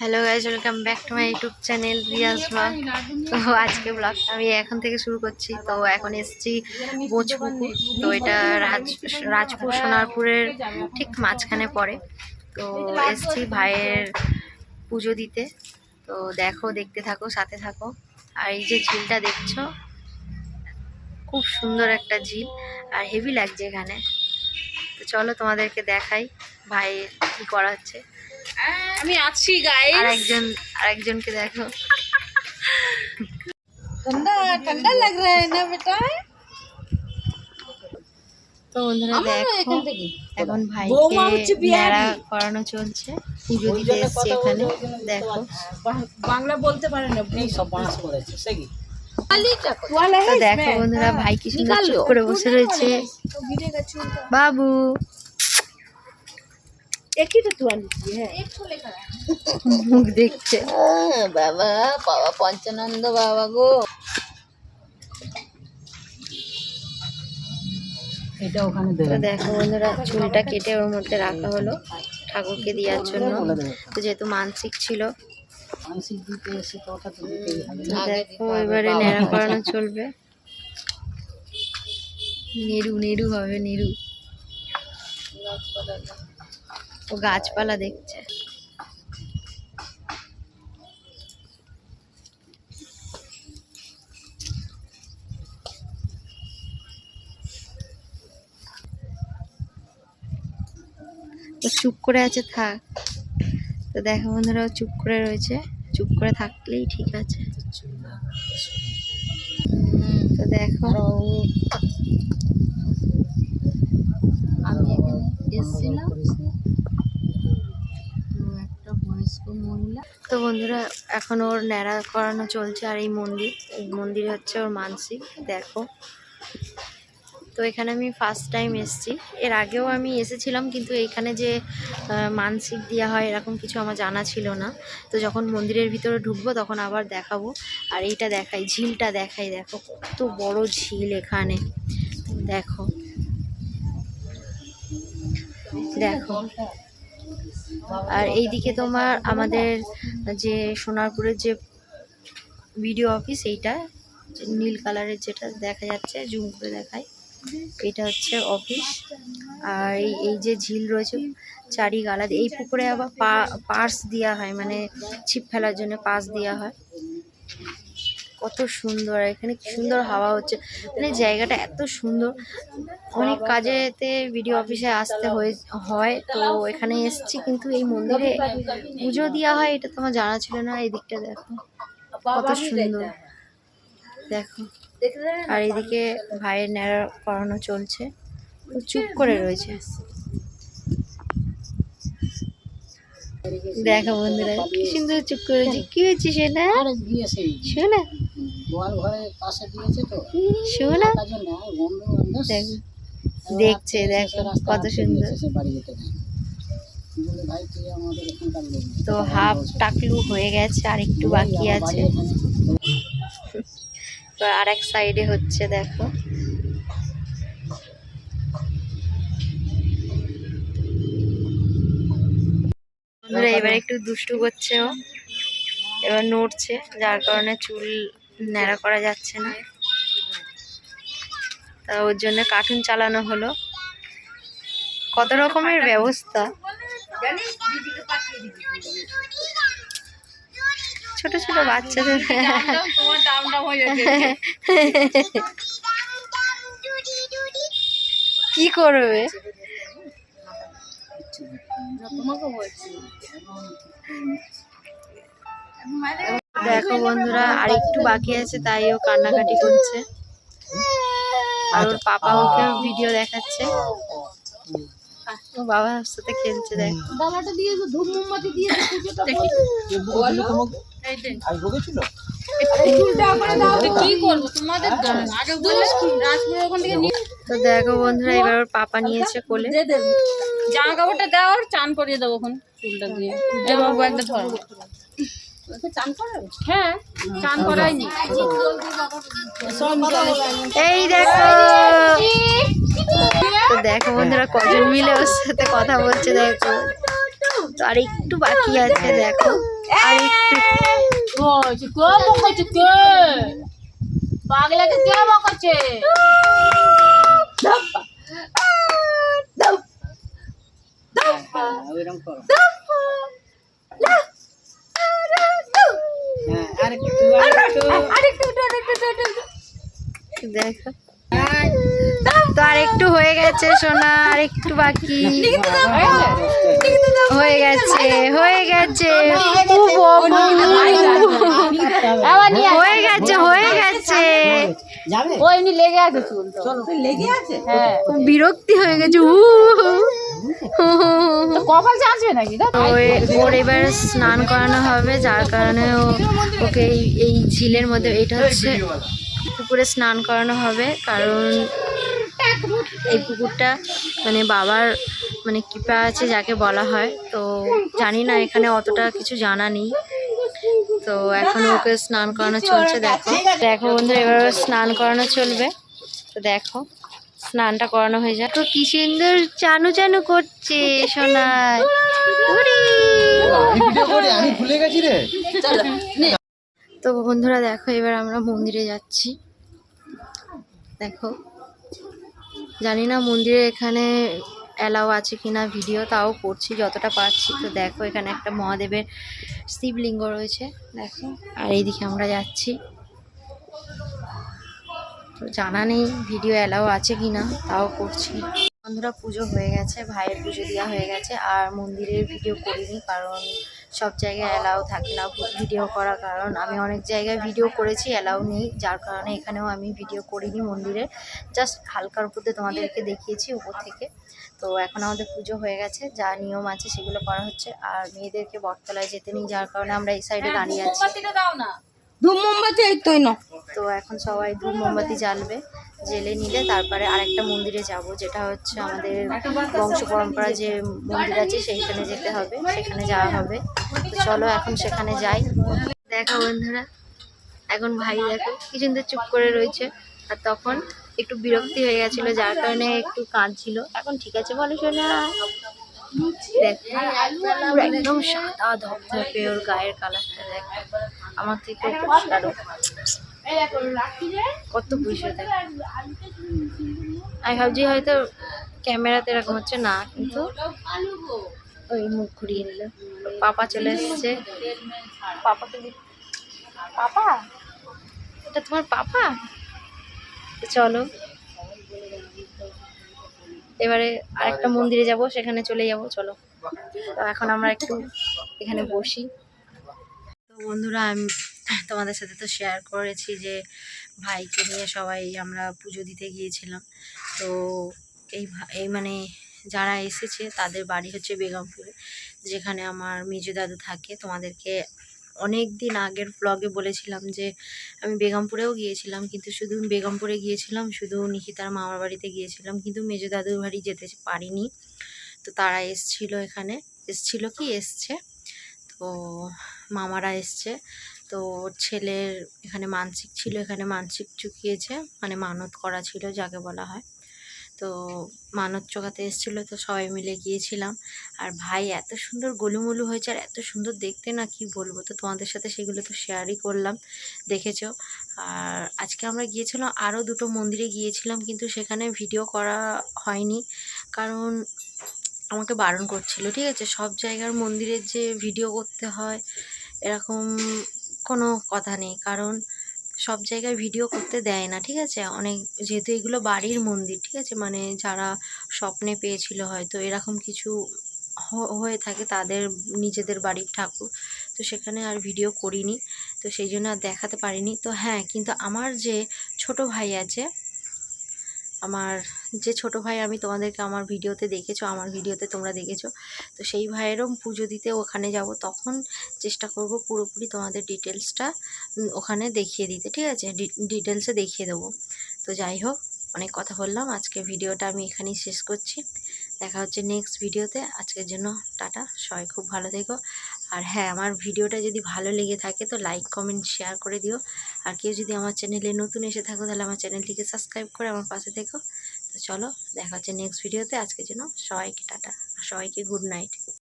Hello guys welcome back to my YouTube channel Riaz blog তো আজকে ব্লগটা আমি এখন থেকে শুরু করছি। তো এখন এসেছি বোঝপুকুর তো এটা রাজ রাজপুর সোনারপুরের ঠিক মাঝখানে পড়ে। তো এসেছি ভাইয়ের পুজো দিতে। তো দেখো, দেখতে থাকো, সাথে থাকো। আর এই যে ঝিলটা দেখছ, খুব সুন্দর একটা ঝিল। আর হেভি লাগছে এখানে। তো চলো তোমাদেরকে দেখাই ভাই কি করা হচ্ছে আমি আছি গাই আরেকজন আরেকজনকে দেখো। ঠান্ডা ঠান্ডা লাগ না বেটা? তো বন্ধুরা দেখো এখন ভাইকে করানো চলছে। পুজো দিতে এসছে এখানে দেখো। বাংলা বলতে পারে না সব বাংলা করেছে দেখো বন্ধুরা ভাই কি করে বসে রয়েছে। বাবু। একই তো হ্যাঁ। মুখ দেখছে। হ্যাঁ, বাবা বাবা পঞ্চানন্দ বাবা গো। দেখো বন্ধুরা চুলটা কেটে ওর মধ্যে রাখা হলো। ঠাকুরকে দেওয়ার জন্য। তো যেহেতু মানসিক ছিল। দেখো এবারে ন্যাড়া করানো চলবে। নেরু নেরু হবে নেরু ও গাছপালা দেখছে। তো চুপ করে আছে থাক। তো দেখো বন্ধুরা ও চুপ করে রয়েছে। চুপ করে থাকলেই ঠিক আছে। তো দেখো আমি এখানে এসেছিলাম তো একটা বয়স্ক মহিলা তো বন্ধুরা, এখন ওর ন্যাড়া করানো চলছে আর এই মন্দির। এই মন্দির হচ্ছে ওর মানসিক দেখো। তো এখানে আমি ফার্স্ট টাইম এসেছি। এর আগেও আমি এসেছিলাম, কিন্তু এইখানে যে মানসিক দেওয়া হয় এরকম কিছু আমার জানা ছিল না। তো যখন মন্দিরের ভিতরে ঢুকবো, তখন আবার দেখাবো। আর এইটা দেখাই, ঝিলটা দেখাই, দেখো, কত বড় ঝিল এখানে। দেখো। দেখো। আর এইদিকে তোমার আমাদের যে সোনারপুরের যে ভিডিও অফিস এইটা নীল কালারের যেটা দেখা যাচ্ছে জুম করে দেখায়, এটা হচ্ছে অফিস আর এই এই যে ঝিল রয়েছে চারি গালা এই পুকুরে আবার পা, পার্স দেওয়া হয় মানে ছিপ ফেলার জন্য পাস দেওয়া হয়। কত সুন্দর আর এখানে কি সুন্দর হাওয়া হচ্ছে। মানে জায়গাটা এত সুন্দর। অনেক কাজেতে ভিডিও অফিসে আসতে হয়ে হয় তো এখানে এসেছি কিন্তু এই মন্দিরে পুজো দেওয়া হয় এটা তোমার জানা ছিল না এই দিকটা দেখো। কত সুন্দর। দেখো। আর এদিকে ভাইয়ের ন্যাড়া করানো চলছে। চুপ করে রয়েছে। দেখো বন্ধুরা কি সুন্দর চুপ করে রয়েছে কি হয়েছে? দিয়েছে শোনা গোয়াল পাশে দিয়েছে তো। দেখছে দেখো কত সুন্দর। তো হাফ টাকলু হয়ে গেছে আর একটু বাকি আছে। তো আর এক সাইডে হচ্ছে দেখো। বন্ধুরা এবার একটু দুষ্টু করছে ও। এবার নড়ছে যার কারণে চুল ন্যাড়া করা যাচ্ছে না। তা ওর জন্য কার্টুন চালানো হলো। কত রকমের ব্যবস্থা। ছোট ছোট বাচ্চাদের কি করবে? তোমাকে বলছি দেখো বন্ধুরা আর একটু বাকি আছে তাই ও কান্নাকাটি করছে। আর ওর পাপা ওকে ভিডিও দেখাচ্ছে। ও বাবার সাথে খেলছে দেখো। ডালাটা দিয়েছ ধূপ মোমবাতি দিয়েছ পুজোটা এই চুলটা করে দাও তো কি করব তোমাদের আগে বলে রাজপুরের ওখান থেকে নিয়ে তো দেখো বন্ধুরা এবার ওর পাপা নিয়েছে কোলে। জামা কাপড়টা দাও আর চান করিয়ে দেবো এখন চুলটা দিয়ে। একটা ধরো। হ্যাঁ চান করাইনি এই দেখো তো দেখো বন্ধুরা কজন মিলে ওর সাথে কথা বলছে দেখো আর একটু বাকি আছে দেখো আর একটু পাগলাকে কে বকাচ্ছে হ্যাঁ, ওইরকম করো দেখো। তো আর একটু হয়ে গেছে সোনা আর একটু বাকি। হয়ে গেছে হয়ে গেছে। হয়ে গেছে হয়ে গেছে। ও এমনি লেগে আছে চুল লেগে আছে? হ্যাঁ। বিরক্তি হয়ে গেছে উ কপাল চাঁচবে নাকি? তো ওর এবার স্নান করানো হবে যার কারণে ওকে এই ঝিলের মধ্যে এটা হচ্ছে পুকুরে স্নান করানো হবে কারণ এই পুকুরটা মানে বাবার মানে কৃপা আছে যাকে বলা হয়। তো জানি না এখানে অতটা কিছু জানা নেই। তো এখন ওকে স্নান করানো চলছে দেখো। দেখো বন্ধু এবার স্নান করানো চলবে। তো দেখো। স্নানটা করানো হয়ে যায়। তো কি সুন্দর চানু চানু করছে সোনায় আমি ভুলে গেছি রে। তো বন্ধুরা দেখো এবার আমরা মন্দিরে যাচ্ছি। দেখো জানি না মন্দিরে এখানে অ্যালাউ আছে কিনা ভিডিও তাও করছি যতটা পারছি। তো দেখো এখানে একটা মহাদেবের শিবলিঙ্গ রয়েছে। দেখো আর এইদিকে আমরা যাচ্ছি। তো জানা নেই ভিডিও অ্যালাউ আছে কিনা, তাও করছি। বন্ধুরা, পুজো হয়ে গেছে, ভাইয়ের পুজো দেওয়া হয়ে গেছে, আর মন্দিরের ভিডিও করিনি কারণ সব জায়গায় অ্যালাউ থাকে না ভিডিও করার কারণ আমি অনেক জায়গায় ভিডিও করেছি অ্যালাউ নেই। যার কারণে এখানেও আমি ভিডিও করিনি মন্দিরে। জাস্ট হালকার উপর তোমাদেরকে দেখিয়েছি, উপর থেকে। তো এখন আমাদের পুজো হয়ে গেছে, যা নিয়ম আছে সেগুলো করা হচ্ছে। আর মেয়েদেরকে বটতলায় যেতে নেই, যার কারণে আমরা এই সাইডে দাঁড়িয়ে আছি। দাও না। ধূম মোমবাতি, এই না তো এখন সবাই ধূপ মোমবাতি জ্বালবে জেলে নিলে তারপরে আরেকটা মন্দিরে যাব, যেটা হচ্ছে আমাদের বংশ পরম্পরা যে মন্দির আছে, সেইখানে যেতে হবে, সেখানে যাওয়া হবে। চলো এখন সেখানে যাই। দেখো বন্ধুরা, এখন ভাই দেখো কি সুন্দর চুপ করে রয়েছে। আর তখন একটু বিরক্তি হয়ে গেছিল, যার কারণে একটু কাঁদছিল। এখন ঠিক আছে বলো শোনা দেখো, একদম সাদা ধপধপে ওর গায়ের কালারটা দেখো। আমার থেকে কত দেখ আমি ভাবছি হয়তো ক্যামেরাতে এরকম হচ্ছে না, কিন্তু ওই মুখ ঘুরিয়ে নিল। পাপা চলে এসেছে। পাপাকে পাপা? এটা তোমার পাপা? চলো। এবারে আরেকটা মন্দিরে যাব, সেখানে চলে যাব, চলো। তো এখন আমরা একটু এখানে বসি। বন্ধুরা, আমি তোমাদের সাথে তো শেয়ার করেছি যে ভাইকে নিয়ে সবাই আমরা পুজো দিতে গিয়েছিলাম। তো এই এই মানে যারা এসেছে, তাদের বাড়ি হচ্ছে বেগমপুরে, যেখানে আমার মেজো দাদু থাকে। তোমাদেরকে অনেক দিন আগের ব্লগে বলেছিলাম যে আমি বেগমপুরেও গিয়েছিলাম, কিন্তু শুধু বেগমপুরে গিয়েছিলাম, শুধু নিকিতার মামার বাড়িতে গিয়েছিলাম, কিন্তু মেজো দাদুর বাড়ি যেতে পারিনি। তো তারা এসছিল এখানে, এসছিল কি? এসছে। তো মামারা এসছে। তো ছেলের এখানে মানসিক ছিল, এখানে মানসিক চুকিয়েছে মানে মানত করা ছিল, যাকে বলা হয়। তো মানত চোকাতে এসেছিল, তো সবাই মিলে গিয়েছিলাম। আর ভাই, এত সুন্দর গোলুমুলু হয়েছে, আর এত সুন্দর দেখতে না, কি বলব? তো তোমাদের সাথে সেগুলো তো শেয়ারই করলাম, দেখেছ? আর আজকে আমরা গিয়েছিলাম, আরও দুটো মন্দিরে গিয়েছিলাম, কিন্তু সেখানে ভিডিও করা হয়নি, কারণ আমাকে বারণ করছিল, ঠিক আছে? সব জায়গার মন্দিরের যে ভিডিও করতে হয় এরকম কোনো কথা নেই, কারণ সব জায়গায় ভিডিও করতে দেয় না, ঠিক আছে? অনেক, যেহেতু এগুলো বাড়ির মন্দির, ঠিক আছে? মানে যারা স্বপ্নে পেয়েছিল হয়তো এরকম কিছু হয়ে থাকে তাদের নিজেদের বাড়ির ঠাকুর, তো সেখানে আর ভিডিও করিনি, তো সেই জন্য আর দেখাতে পারিনি। তো হ্যাঁ কিন্তু আমার যে ছোট ভাই আছে আমার যে ছোট ভাই আমি তোমাদেরকে আমার ভিডিওতে দেখেছ, আমার ভিডিওতে তোমরা দেখেছ, তো সেই ভাইয়েরও পুজো দিতে ওখানে যাব, তখন চেষ্টা করব পুরোপুরি তোমাদের ডিটেলসটা ওখানে দেখিয়ে দিতে, ঠিক আছে? ডিটেলসে দেখিয়ে দেবো। তো যাই হোক, অনেক কথা বললাম আজকে ভিডিওটা আমি এখানেই শেষ করছি। দেখা হচ্ছে নেক্সট ভিডিওতে, আজকের জন্য টাটা, সবাই খুব ভালো থেকো। আর হ্যাঁ আমার ভিডিওটা যদি ভালো লেগে থাকে তো লাইক কমেন্ট শেয়ার করে দিও। আর কেউ যদি আমার চ্যানেলে নতুন এসে থাকো, তাহলে আমার চ্যানেলটিকে সাবস্ক্রাইব করে আমার পাশে থেকো। তো চলো, দেখা হচ্ছে নেক্সট ভিডিওতে আজকের জন্য সবাইকে টাটা, আর সবাইকে গুড নাইট